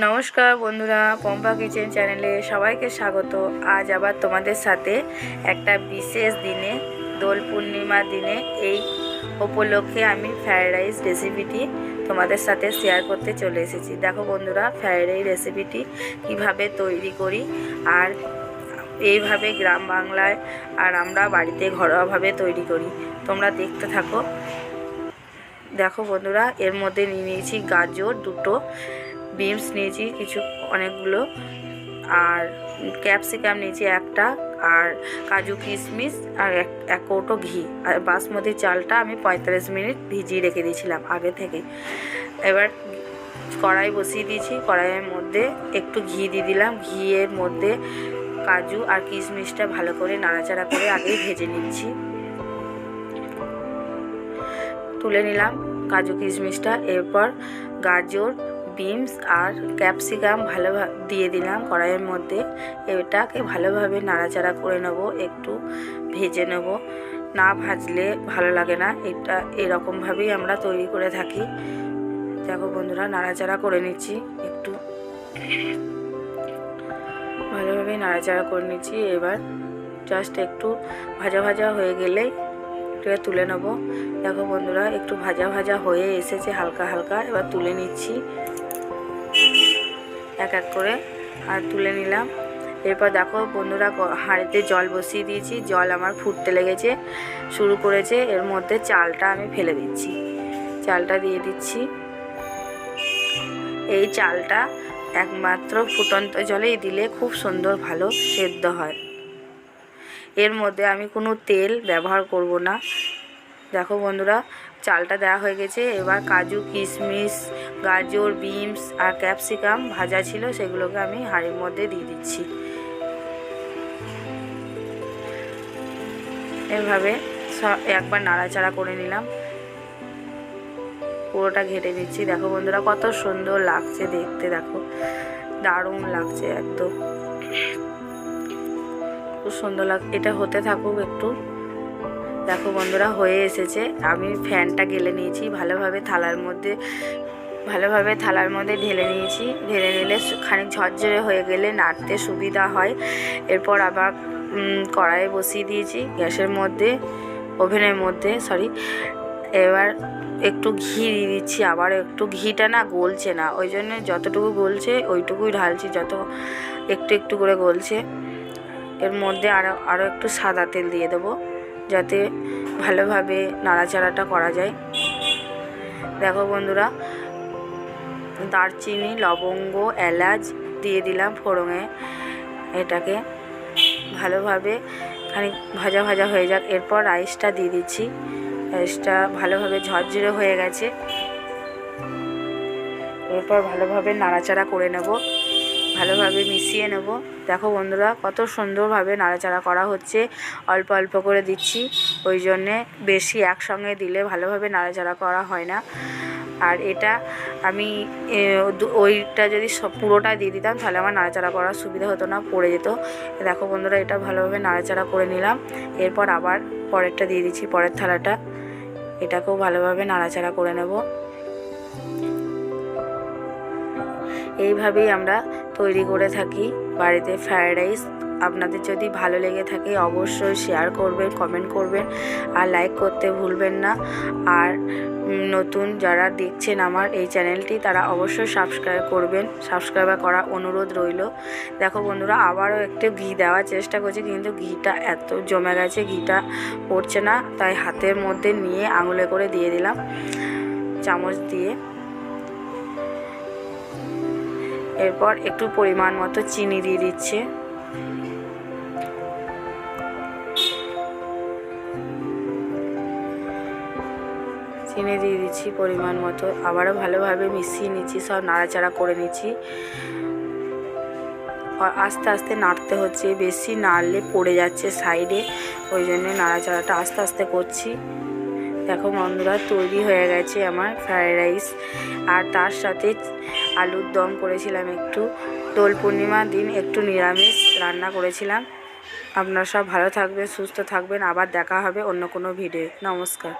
নমস্কার বন্ধুরা, পম্পা কিচেন চ্যানেলে সবাইকে স্বাগত। আজ আবার তোমাদের সাথে একটা বিশেষ দিনে, দোল পূর্ণিমার দিনে এই উপলক্ষে আমি ফ্রায়েড রাইস রেসিপিটি তোমাদের সাথে শেয়ার করতে চলে এসেছি। দেখো বন্ধুরা, ফ্রায়েড রাইস রেসিপিটি কীভাবে তৈরি করি আর এইভাবে গ্রাম বাংলায় আর আমরা বাড়িতে ঘরোয়াভাবে তৈরি করি। তোমরা দেখতে থাকো। দেখো বন্ধুরা, এর মধ্যে নিয়ে নিয়েছি গাজর দুটো বিনস নিয়েছি, কিছু অনেকগুলো। আর ক্যাপসিকাম নিয়েছি একটা, আর কাজু কিশমিশ আর এক এক কৌটো ঘি। আর বাসমতি চালটা আমি পঁয়তাল্লিশ মিনিট ভিজিয়ে রেখে দিয়েছিলাম আগে থেকে। এবার কড়াই বসিয়ে দিয়েছি, কড়াইয়ের মধ্যে একটু ঘি দিয়ে দিলাম। ঘিয়ের মধ্যে কাজু আর কিশমিশটা ভালো করে নাড়াচাড়া করে আগেই ভেজে নিচ্ছি। তুলে নিলাম কাজু কিশমিশটা এরপর গাজর বিনস আর ক্যাপসিকাম ভালো দিয়ে দিলাম কড়াইয়ের মধ্যে। এটাকে ভালোভাবে নাড়াচাড়া করে নেব, একটু ভেজে নেব। না ভাজলে ভালো লাগে না, এটা এরকমভাবেই আমরা তৈরি করে থাকি। দেখো বন্ধুরা, নাড়াচাড়া করে নিচ্ছি, একটু ভালোভাবে নাড়াচাড়া করে নিচ্ছি। এবার জাস্ট একটু ভাজা ভাজা হয়ে গেলেই তুলে নেব। দেখো বন্ধুরা, একটু ভাজা ভাজা হয়ে এসেছে, হালকা হালকা। এবার তুলে নিচ্ছি। এক এক করে আর তুলে নিলাম। এরপর দেখো বন্ধুরা হাঁড়িতে জল বসিয়ে দিয়েছি, জল আমার ফুটতে লেগেছে, শুরু করেছে, এর মধ্যে চালটা আমি ফেলে দিচ্ছি। চালটা দিয়ে দিচ্ছি। এই চালটা একমাত্র ফুটন্ত জলেই দিলে খুব সুন্দর ভালো সেদ্ধ হয়। এর মধ্যে আমি কোনো তেল ব্যবহার করব না। দেখো বন্ধুরা চালটা দেওয়া হয়ে গেছে। এবার কাজু, কিশমিশ, গাজর, বিনস আর ক্যাপসিকাম ভাজা ছিল, সেগুলোকে আমি হাঁড়ির মধ্যে দিয়ে দিচ্ছি। এভাবে একবার নাড়াচাড়া করে নিলাম। পুরোটা ঘেটে নিচ্ছি। দেখো বন্ধুরা, কত সুন্দর লাগছে দেখতে, দেখো। দারুণ লাগছে একদম। খুব সুন্দর লাগ, এটা হতে থাকুক একটু। দেখো বন্ধুরা, হয়ে এসেছে। আমি ফ্যানটা গেলে নিয়েছি, ভালোভাবে থালার মধ্যে, ভালোভাবে থালার মধ্যে ঢেলে নিয়েছি। ঢেলে নিলে খানিক ঝরঝরে হয়ে গেলে নাড়তে সুবিধা হয়। এরপর আবার কড়াইয়ে বসিয়ে দিয়েছি গ্যাসের মধ্যে, ওভেনের মধ্যে সরি এবার একটু ঘি দিয়ে দিচ্ছি, আবার একটু ঘিটা না গলছে না। ওই জন্য যতটুকু গলছে, ওইটুকুই ঢালছি, যত একটু একটু করে গলছে। এর মধ্যে আরও আরও একটু সাদা তেল দিয়ে দেবো। যাতে ভালোভাবে নাড়াচাড়াটা করা যায়। দেখো বন্ধুরা, দারচিনি, লবঙ্গ, এলাচ দিয়ে দিলাম ফোড়ঙে এটাকে ভালোভাবে খানিক ভাজা ভাজা হয়ে যাক। এরপর রাইসটা দিয়ে দিচ্ছি। রাইসটা ভালোভাবে ঝরঝরে হয়ে গেছে। এরপর ভালোভাবে নাড়াচাড়া করে নেব। ভালোভাবে মিশিয়ে নেব। দেখো বন্ধুরা, কত সুন্দরভাবে নাড়াচাড়া করা হচ্ছে। অল্প অল্প করে দিচ্ছি, ওই জন্যে বেশি একসঙ্গে দিলে ভালোভাবে নাড়াচাড়া করা হয় না। আর এটা আমি ওইটা যদি সব পুরোটা দিয়ে দিতাম, তাহলে আমার নাড়াচাড়া করার সুবিধা হতো না, পড়ে যেত। দেখো বন্ধুরা, এটা ভালোভাবে নাড়াচাড়া করে নিলাম। এরপর আবার পরেরটা দিয়ে দিচ্ছি, পরের থালাটা। এটাকেও ভালোভাবে নাড়াচাড়া করে নেব। এইভাবেই আমরা তৈরি করে থাকি বাড়িতে ফ্রায়েড রাইস আপনাদের যদি ভালো লেগে থাকে অবশ্যই শেয়ার করবেন কমেন্ট করবেন আর লাইক করতে ভুলবেন না। আর নতুন যারা দেখছেন আমার এই চ্যানেলটি তারা অবশ্যই সাবস্ক্রাইব করবেন। সাবস্ক্রাইব করা অনুরোধ রইল। দেখো বন্ধুরা, আবারও একটু ঘি দেওয়ার চেষ্টা করছি, কিন্তু ঘিটা এত জমে গেছে, ঘিটা পড়ছে না। তাই হাতের মধ্যে নিয়ে আঙুলে করে দিয়ে দিলাম। চামচ দিয়ে। এরপর একটু পরিমাণ মতো চিনি দিয়ে দিচ্ছে। চিনি দিয়ে দিচ্ছি পরিমাণ মতো। আবারও ভালোভাবে মিশিয়ে নিচ্ছি, সব নাড়াচাড়া করে নিচ্ছি। আস্তে আস্তে নাড়তে হচ্ছে, বেশি নাড়লে পড়ে যাচ্ছে সাইডে, ওই জন্য নাড়াচাড়াটা আস্তে আস্তে করছি। দেখো বন্ধুরা তৈরি হয়ে গেছে আমার ফ্রায়েড রাইস। আর তার সাথে আলুর দম করেছিলাম একটু। দোল পূর্ণিমার দিন একটু নিরামিষ রান্না করেছিলাম। আপনারা সব ভালো থাকবেন, সুস্থ থাকবেন। আবার দেখা হবে অন্য কোনো ভিডিও নমস্কার।